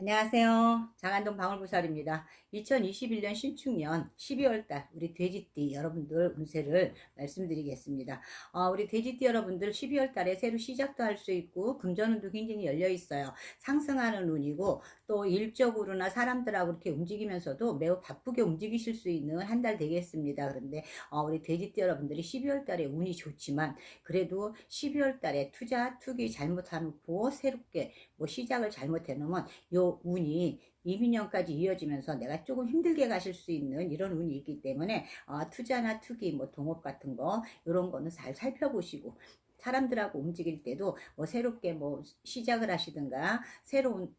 안녕하세요. 장안동 방울부살입니다. 2021년 신축년 12월달 우리 돼지띠 여러분들 운세를 말씀드리겠습니다. 어, 우리 돼지띠 여러분들 12월달에 새로 시작도 할 수 있고 금전운도 굉장히 열려 있어요. 상승하는 운이고 또 일적으로나 사람들하고 이렇게 움직이면서도 매우 바쁘게 움직이실 수 있는 한 달 되겠습니다. 그런데 어, 우리 돼지띠 여러분들이 12월달에 운이 좋지만 그래도 12월달에 투자 투기 잘못해놓고 새롭게 뭐 시작을 잘못해놓으면 요 운이 이민년까지 이어지면서 내가 조금 힘들게 가실 수 있는 이런 운이 있기 때문에 어, 투자나 투기 뭐 동업 같은 거 이런 거는 잘 살펴보시고 사람들하고 움직일 때도 뭐 새롭게 뭐 시작을 하시든가 새로운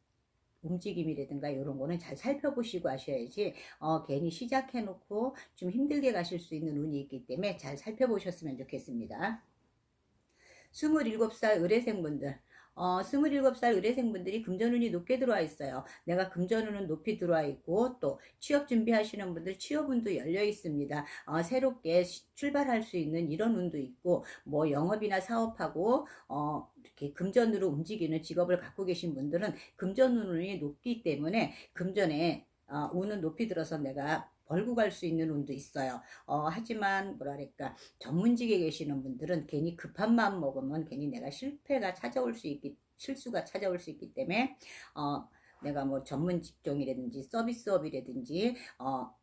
움직임이라든가 이런 거는 잘 살펴보시고 하셔야지 어, 괜히 시작해놓고 좀 힘들게 가실 수 있는 운이 있기 때문에 잘 살펴보셨으면 좋겠습니다. 27살 의뢰생분들 어, 27살 의뢰생분들이 금전운이 높게 들어와 있어요. 내가 금전운은 높이 들어와 있고 또 취업 준비하시는 분들 취업운도 열려 있습니다. 어, 새롭게 시- 출발할 수 있는 이런 운도 있고 뭐 영업이나 사업하고 어, 이렇게 금전으로 움직이는 직업을 갖고 계신 분들은 금전운이 높기 때문에 금전에 어, 운은 높이 들어서 내가 벌고 갈 수 있는 운도 있어요. 어, 하지만 뭐랄까 전문직에 계시는 분들은 괜히 급한 마음 먹으면 괜히 내가 실패가 찾아올 수 있기 실수가 찾아올 수 있기 때문에 어, 내가 뭐 전문 직종이라든지 서비스업이라든지 어, 뭐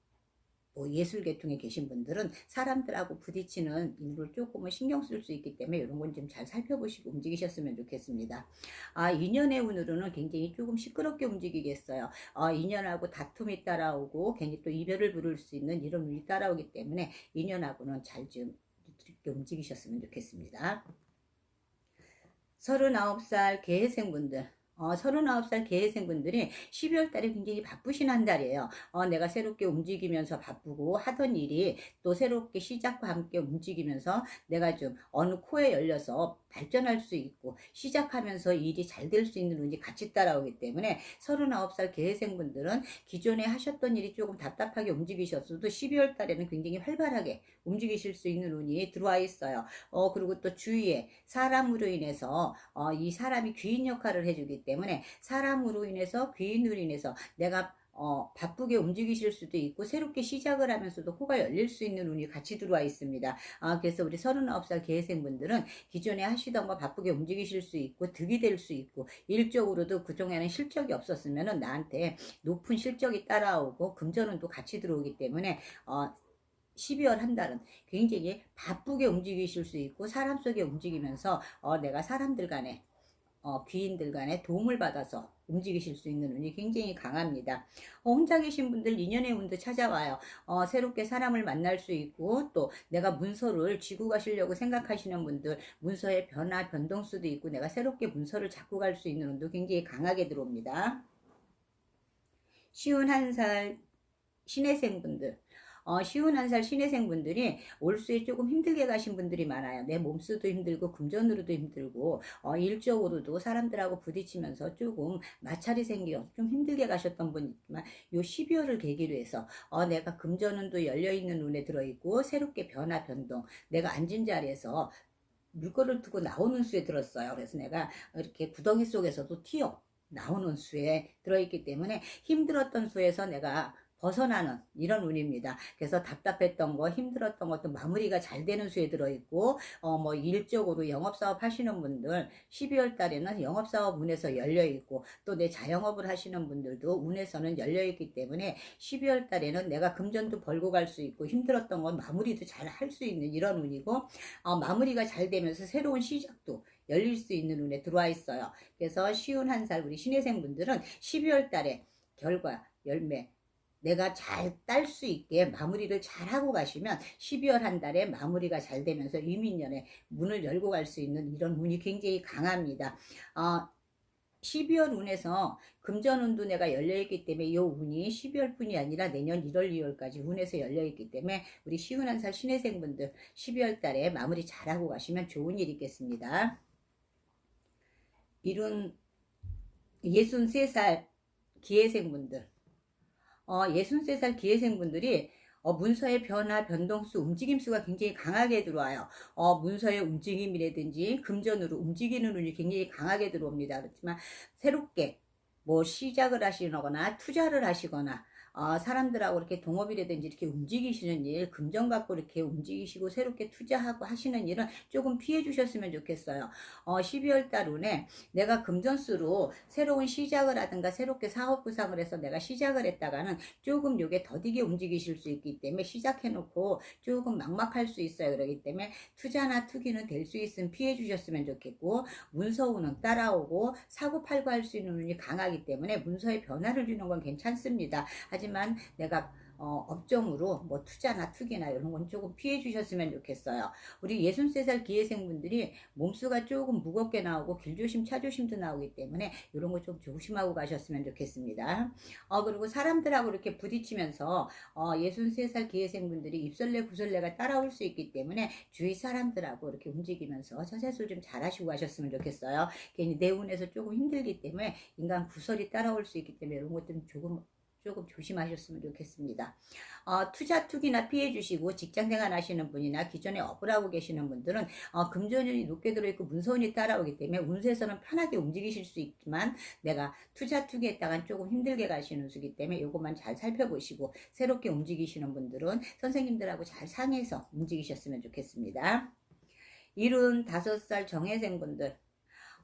예술 계통에 계신 분들은 사람들하고 부딪히는 일을 조금은 신경 쓸 수 있기 때문에 이런 건 좀 잘 살펴보시고 움직이셨으면 좋겠습니다. 아, 2년의 운으로는 굉장히 조금 시끄럽게 움직이겠어요. 어, 2년하고 다툼이 따라오고 괜히 또 이별을 부를 수 있는 이런 운이 따라오기 때문에 2년하고는 잘 좀 움직이셨으면 좋겠습니다. 39살 계생분들 어, 39살 계생분들이 12월 달에 굉장히 바쁘신 한 달이에요. 어, 내가 새롭게 움직이면서 바쁘고 하던 일이 또 새롭게 시작과 함께 움직이면서 내가 좀 어느 코에 열려서 발전할 수 있고 시작하면서 일이 잘 될 수 있는 운이 같이 따라오기 때문에 39살 계생분들은 기존에 하셨던 일이 조금 답답하게 움직이셨어도 12월 달에는 굉장히 활발하게 움직이실 수 있는 운이 들어와 있어요. 어, 그리고 또 주위에 사람으로 인해서 어, 이 사람이 귀인 역할을 해주기 때문에 사람으로 인해서 귀인으로 인해서 내가 어, 바쁘게 움직이실 수도 있고 새롭게 시작을 하면서도 코가 열릴 수 있는 운이 같이 들어와 있습니다. 아, 그래서 우리 39살 계생분들은 기존에 하시던 거 바쁘게 움직이실 수 있고 득이 될 수 있고 일적으로도 그동안에는 실적이 없었으면 나한테 높은 실적이 따라오고 금전운도 같이 들어오기 때문에 어, 12월 한 달은 굉장히 바쁘게 움직이실 수 있고 사람 속에 움직이면서 어, 내가 사람들 간에 어, 귀인들 간에 도움을 받아서 움직이실 수 있는 운이 굉장히 강합니다. 어, 혼자 계신 분들 인연의 운도 찾아와요. 어, 새롭게 사람을 만날 수 있고 또 내가 문서를 쥐고 가시려고 생각하시는 분들 문서의 변화 변동수도 있고 내가 새롭게 문서를 잡고 갈 수 있는 운도 굉장히 강하게 들어옵니다. 쉬운 한살 신혜생분들 어, 쉬운 한 살 신혜생분들이 올수에 조금 힘들게 가신 분들이 많아요. 내 몸수도 힘들고 금전으로도 힘들고 어, 일적으로도 사람들하고 부딪히면서 조금 마찰이 생겨 좀 힘들게 가셨던 분 있지만 요 12월을 계기로 해서 어, 내가 금전운도 열려있는 운에 들어있고 새롭게 변화 변동 내가 앉은 자리에서 물건을 두고 나오는 수에 들었어요. 그래서 내가 이렇게 구덩이 속에서도 튀어 나오는 수에 들어있기 때문에 힘들었던 수에서 내가 벗어나는 이런 운입니다. 그래서 답답했던 거, 힘들었던 것도 마무리가 잘 되는 수에 들어있고, 어, 뭐, 일적으로 영업사업 하시는 분들, 12월 달에는 영업사업 운에서 열려있고, 또 내 자영업을 하시는 분들도 운에서는 열려있기 때문에 12월 달에는 내가 금전도 벌고 갈 수 있고, 힘들었던 건 마무리도 잘 할 수 있는 이런 운이고, 어, 마무리가 잘 되면서 새로운 시작도 열릴 수 있는 운에 들어와 있어요. 그래서 쉬운 한 살 우리 신혜생 분들은 12월 달에 결과, 열매, 내가 잘 딸 수 있게 마무리를 잘 하고 가시면 12월 한 달에 마무리가 잘 되면서 이민년에 문을 열고 갈 수 있는 이런 운이 굉장히 강합니다. 어, 12월 운에서 금전운도 내가 열려있기 때문에 이 운이 12월 뿐이 아니라 내년 1월, 2월까지 운에서 열려있기 때문에 우리 쉬운 한 살 신혜생분들 12월 달에 마무리 잘하고 가시면 좋은 일이 있겠습니다. 이룬 63살 기회생분들 어, 63살 기회생분들이 어, 문서의 변화, 변동수, 움직임수가 굉장히 강하게 들어와요. 어, 문서의 움직임이라든지 금전으로 움직이는 운이 굉장히 강하게 들어옵니다. 그렇지만 새롭게 뭐 시작을 하시거나 투자를 하시거나 어, 사람들하고 이렇게 동업이라든지 이렇게 움직이시는 일, 금전 갖고 이렇게 움직이시고 새롭게 투자하고 하시는 일은 조금 피해 주셨으면 좋겠어요. 어, 12월 달 운에 내가 금전수로 새로운 시작을 하든가 새롭게 사업 구상을 해서 내가 시작을 했다가는 조금 요게 더디게 움직이실 수 있기 때문에 시작해놓고 조금 막막할 수 있어요. 그러기 때문에 투자나 투기는 될 수 있으면 피해 주셨으면 좋겠고 문서운은 따라오고 사고 팔고 할 수 있는 운이 강하기 때문에 문서에 변화를 주는 건 괜찮습니다. 하지만 내가 어, 업종으로 뭐 투자나 투기나 이런 건 조금 피해 주셨으면 좋겠어요. 우리 63살 기회생분들이 몸수가 조금 무겁게 나오고 길조심, 차조심도 나오기 때문에 이런 거 좀 조심하고 가셨으면 좋겠습니다. 어, 그리고 사람들하고 이렇게 부딪히면서 어, 63살 기회생분들이 입설레, 구설레가 따라올 수 있기 때문에 주위 사람들하고 이렇게 움직이면서 처세술 좀 잘하시고 가셨으면 좋겠어요. 괜히 내 운에서 조금 힘들기 때문에 인간 구설이 따라올 수 있기 때문에 이런 것들은 조금 조금 조심하셨으면 좋겠습니다. 어, 투자 투기나 피해 주시고 직장 생활 하시는 분이나 기존에 업을 하고 계시는 분들은 어, 금전운이 높게 들어있고 문서운이 따라오기 때문에 운세에서는 편하게 움직이실 수 있지만 내가 투자 투기 했다간 조금 힘들게 가시는 수기 때문에 이것만 잘 살펴보시고 새롭게 움직이시는 분들은 선생님들하고 잘 상의해서 움직이셨으면 좋겠습니다. 일흔 다섯 살 정회생분들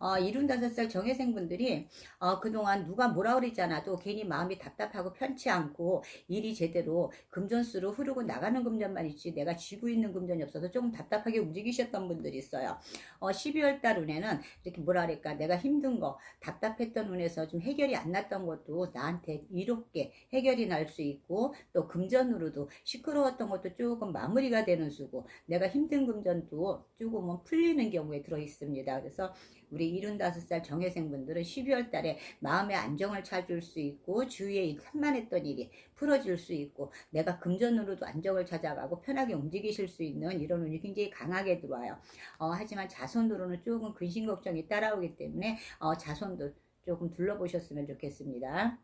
어, 75살 정회생분들이 어, 그동안 누가 뭐라 그러지 않아도 괜히 마음이 답답하고 편치 않고 일이 제대로 금전수로 흐르고 나가는 금전만 있지 내가 쥐고 있는 금전이 없어서 조금 답답하게 움직이셨던 분들이 있어요. 어, 12월 달 운에는 이렇게 뭐라 그럴까 내가 힘든 거 답답했던 운에서 좀 해결이 안 났던 것도 나한테 이롭게 해결이 날 수 있고 또 금전으로도 시끄러웠던 것도 조금 마무리가 되는 수고 내가 힘든 금전도 조금은 풀리는 경우에 들어 있습니다. 그래서 우리 75살 정회생분들은 12월 달에 마음의 안정을 찾을 수 있고 주위에 산만했던 일이 풀어질 수 있고 내가 금전으로도 안정을 찾아가고 편하게 움직이실 수 있는 이런 운이 굉장히 강하게 들어와요. 어, 하지만 자손으로는 조금 근심 걱정이 따라오기 때문에 어, 자손도 조금 둘러보셨으면 좋겠습니다.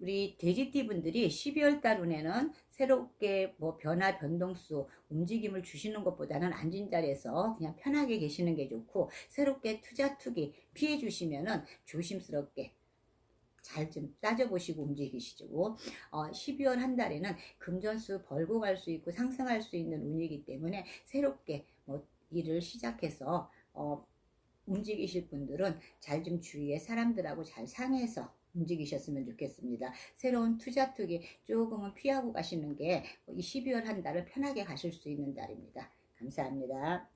우리 돼지띠 분들이 12월 달 운에는 새롭게 뭐 변화 변동수 움직임을 주시는 것보다는 앉은 자리에서 그냥 편하게 계시는 게 좋고 새롭게 투자 투기 피해 주시면은 조심스럽게 잘 좀 따져보시고 움직이시죠. 어, 12월 한 달에는 금전수 벌고 갈 수 있고 상승할 수 있는 운이기 때문에 새롭게 뭐 일을 시작해서 어, 움직이실 분들은 잘 좀 주위에 사람들하고 잘 상의해서 움직이셨으면 좋겠습니다. 새로운 투자 투기 조금은 피하고 가시는 게 이 12월 한 달을 편하게 가실 수 있는 달입니다. 감사합니다.